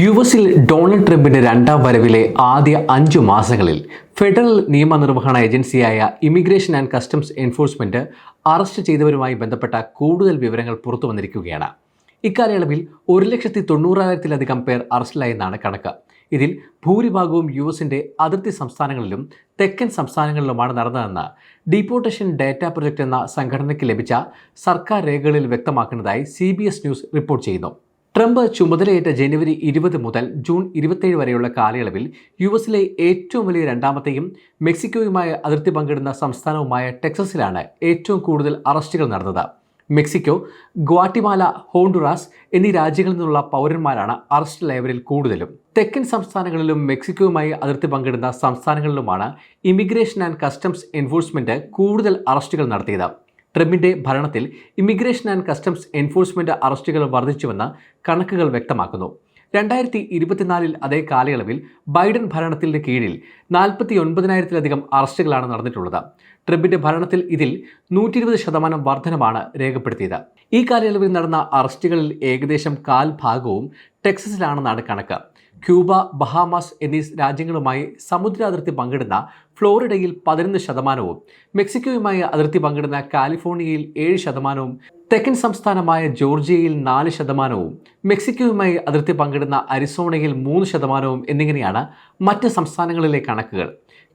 U എസിൽ Donald ട്രംപിന്റെ രണ്ടാം വരവിലെ ആദ്യ അഞ്ചു മാസങ്ങളിൽ ഫെഡറൽ നിയമനിർവഹണ ഏജൻസിയായ immigration and customs enforcement arrest ചെയ്തവരുമായി ബന്ധപ്പെട്ട കൂടുതൽ വിവരങ്ങൾ പുറത്തു വന്നിരിക്കുകയാണ്. ഇക്കാലയളവിൽ ഒരു ലക്ഷത്തി തൊണ്ണൂറായിരത്തിലധികം പേർ അറസ്റ്റിലായെന്നാണ് കണക്ക്. ഇതിൽ ഭൂരിഭാഗവും യു എസിന്റെ അതിർത്തി സംസ്ഥാനങ്ങളിലും തെക്കൻ സംസ്ഥാനങ്ങളിലുമാണ് നടന്നതെന്ന് ഡീപ്പോർട്ടേഷൻ ഡാറ്റ പ്രൊജക്ട് എന്ന സംഘടനയ്ക്ക് ലഭിച്ച സർക്കാർ രേഖകളിൽ വ്യക്തമാക്കുന്നതായി സി ന്യൂസ് റിപ്പോർട്ട് ചെയ്യുന്നു. ട്രംപ് ചുമതലയേറ്റ ജനുവരി ഇരുപത് മുതൽ ജൂൺ ഇരുപത്തേഴ് വരെയുള്ള കാലയളവിൽ യു എസിലെ ഏറ്റവും വലിയ രണ്ടാമത്തെയും മെക്സിക്കോയുമായി അതിർത്തി പങ്കിടുന്ന സംസ്ഥാനവുമായ ടെക്സസിലാണ് ഏറ്റവും കൂടുതൽ അറസ്റ്റുകൾ നടന്നത്. മെക്സിക്കോ ഗ്വാട്ടിമാല ഹോണ്ടുറാസ് എന്നീ രാജ്യങ്ങളിൽ നിന്നുള്ള പൗരന്മാരാണ് അറസ്റ്റിലായവരിൽ കൂടുതലും. തെക്കൻ സംസ്ഥാനങ്ങളിലും മെക്സിക്കോയുമായി അതിർത്തി പങ്കിടുന്ന സംസ്ഥാനങ്ങളിലുമാണ് ഇമിഗ്രേഷൻ ആൻഡ് കസ്റ്റംസ് എൻഫോഴ്സ്മെന്റ് കൂടുതൽ അറസ്റ്റുകൾ നടത്തിയത്. ട്രംപിന്റെ ഭരണത്തിൽ ഇമിഗ്രേഷൻ ആൻഡ് കസ്റ്റംസ് എൻഫോഴ്സ്മെന്റ് അറസ്റ്റുകൾ വർദ്ധിച്ചുവെന്ന് കണക്കുകൾ വ്യക്തമാക്കുന്നു. രണ്ടായിരത്തി ഇരുപത്തിനാലിൽ അതേ കാലയളവിൽ ബൈഡൻ ഭരണത്തിന് കീഴിൽ നാൽപ്പത്തി ഒൻപതിനായിരത്തിലധികം അറസ്റ്റുകളാണ് നടന്നിട്ടുള്ളത്. ട്രംപിന്റെ ഭരണത്തിൽ ഇതിൽ നൂറ്റി ഇരുപത് ശതമാനം വർധനമാണ് രേഖപ്പെടുത്തിയത്. ഈ കാലയളവിൽ നടന്ന അറസ്റ്റുകളിൽ ഏകദേശം കാൽ ഭാഗവും ടെക്സസിലാണെന്നാണ് കണക്ക്. ക്യൂബ ബഹാമാസ് എന്നീ രാജ്യങ്ങളുമായി സമുദ്ര അതിർത്തി പങ്കിടുന്ന ഫ്ലോറിഡയിൽ പതിനൊന്ന് ശതമാനവും മെക്സിക്കോയുമായി അതിർത്തി പങ്കിടുന്ന കാലിഫോർണിയയിൽ ഏഴ് ശതമാനവും തെക്കൻ സംസ്ഥാനമായ ജോർജിയയിൽ നാല് ശതമാനവും മെക്സിക്കോയുമായി അതിർത്തി പങ്കിടുന്ന അരിസോണയിൽ മൂന്ന് ശതമാനവും എന്നിങ്ങനെയാണ് മറ്റ് സംസ്ഥാനങ്ങളിലെ കണക്കുകൾ.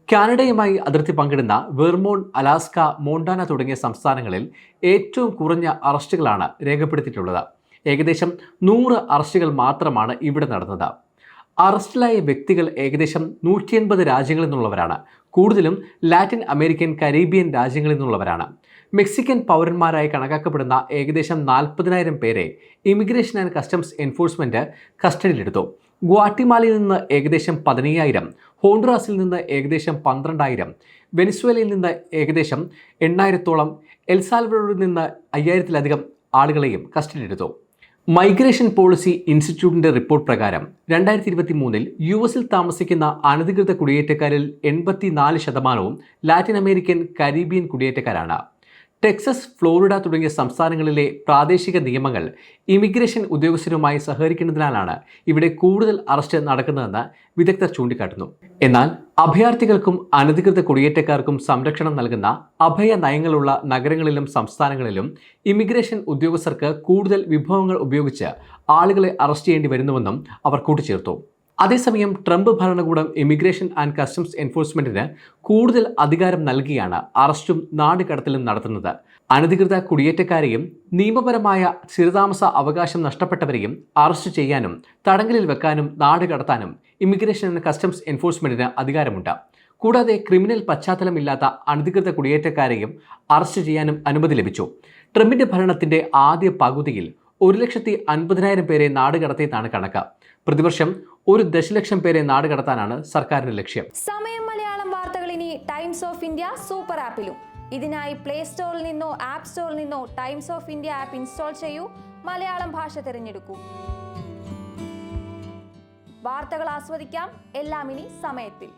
കാനഡയുമായി അതിർത്തി പങ്കിടുന്ന വെർമോൺ അലാസ്ക മോണ്ടാന തുടങ്ങിയ സംസ്ഥാനങ്ങളിൽ ഏറ്റവും കുറഞ്ഞ അറസ്റ്റുകളാണ് രേഖപ്പെടുത്തിയിട്ടുള്ളത്. ഏകദേശം നൂറ് അറസ്റ്റുകൾ മാത്രമാണ് ഇവിടെ നടന്നത്. അറസ്റ്റിലായ വ്യക്തികൾ ഏകദേശം നൂറ്റി എൺപത് രാജ്യങ്ങളിൽ നിന്നുള്ളവരാണ്. കൂടുതലും ലാറ്റിൻ അമേരിക്കൻ കരീബിയൻ രാജ്യങ്ങളിൽ നിന്നുള്ളവരാണ്. മെക്സിക്കൻ പൗരന്മാരായി കണക്കാക്കപ്പെടുന്ന ഏകദേശം നാൽപ്പതിനായിരം പേരെ ഇമിഗ്രേഷൻ ആൻഡ് കസ്റ്റംസ് എൻഫോഴ്സ്മെന്റ് കസ്റ്റഡിയിലെടുത്തു. ഗ്വാട്ടിമാലയിൽ നിന്ന് ഏകദേശം പതിനയ്യായിരം ഹോണ്ടുറാസിൽ നിന്ന് ഏകദേശം പന്ത്രണ്ടായിരം വെനിസ്വേലയിൽ നിന്ന് ഏകദേശം എണ്ണായിരത്തോളം എൽസാൽവഡോറിൽ നിന്ന് അയ്യായിരത്തിലധികം ആളുകളെയും കസ്റ്റഡിയിലെടുത്തു. മൈഗ്രേഷൻ പോളിസി ഇൻസ്റ്റിറ്റ്യൂട്ടിന്റെ റിപ്പോർട്ട് പ്രകാരം രണ്ടായിരത്തി ഇരുപത്തി മൂന്നിൽ യു എസിൽ താമസിക്കുന്ന അനധികൃത കുടിയേറ്റക്കാരിൽ എൺപത്തിനാല് ശതമാനവും ലാറ്റിൻ അമേരിക്കൻ കരീബിയൻ കുടിയേറ്റക്കാരാണ്. ടെക്സസ് ഫ്ലോറിഡ തുടങ്ങിയ സംസ്ഥാനങ്ങളിലെ പ്രാദേശിക നിയമങ്ങൾ ഇമിഗ്രേഷൻ ഉദ്യോഗസ്ഥരുമായി സഹകരിക്കുന്നതിനാലാണ് ഇവിടെ കൂടുതൽ അറസ്റ്റ് നടക്കുന്നതെന്ന് വിദഗ്ധർ ചൂണ്ടിക്കാട്ടുന്നു. എന്നാൽ അഭയാർത്ഥികൾക്കും അനധികൃത കുടിയേറ്റക്കാർക്കും സംരക്ഷണം നൽകുന്ന അഭയ നയങ്ങളുള്ള നഗരങ്ങളിലും സംസ്ഥാനങ്ങളിലും ഇമിഗ്രേഷൻ ഉദ്യോഗസ്ഥർക്ക് കൂടുതൽ വിഭവങ്ങൾ ഉപയോഗിച്ച് ആളുകളെ അറസ്റ്റ് ചെയ്യേണ്ടി വരുന്നുവെന്നും അവർ കൂട്ടിച്ചേർത്തു. അതേസമയം ട്രംപ് ഭരണകൂടം ഇമിഗ്രേഷൻ ആൻഡ് കസ്റ്റംസ് എൻഫോഴ്സ്മെന്റിന് കൂടുതൽ അധികാരം നൽകിയാണ് അറസ്റ്റും നാടുകടത്തലും നടത്തുന്നത്. അനധികൃത കുടിയേറ്റക്കാരെയും നിയമപരമായ സ്ഥിരതാമസ അവകാശം നഷ്ടപ്പെട്ടവരെയും അറസ്റ്റ് ചെയ്യാനും തടങ്കലിൽ വെക്കാനും നാടുകടത്താനും ഇമിഗ്രേഷൻ ആൻഡ് കസ്റ്റംസ് എൻഫോഴ്സ്മെന്റിന് അധികാരമുണ്ട്. കൂടാതെ ക്രിമിനൽ പശ്ചാത്തലമില്ലാത്ത അനധികൃത കുടിയേറ്റക്കാരെയും അറസ്റ്റ് ചെയ്യാനും അനുമതി ലഭിച്ചു. ട്രംപിന്റെ ഭരണത്തിന്റെ ആദ്യ പകുതിയിൽ ഒരു ലക്ഷത്തി അൻപതിനായിരം പേരെ നാടുകടത്തിയതാണ് കണക്ക്. പ്രതിവർഷം ഒരു ദശലക്ഷം പേരെ നാട് കടത്താനാണ് സർക്കാരിന്റെ ലക്ഷ്യം. സമയം മലയാളം വാർത്തകൾ ഇനി ടൈംസ് ഓഫ് ഇന്ത്യ സൂപ്പർ ആപ്പിലും. ഇതിനായി പ്ലേ സ്റ്റോറിൽ നിന്നോ ആപ്പ് സ്റ്റോറിൽ നിന്നോ Times of India app install ചെയ്യൂ. മലയാളം ഭാഷ തിരഞ്ഞെടുക്കൂ. വാർത്തകൾ ആസ്വദിക്കാം. എല്ലാം ഇനി സമയത്തിൽ.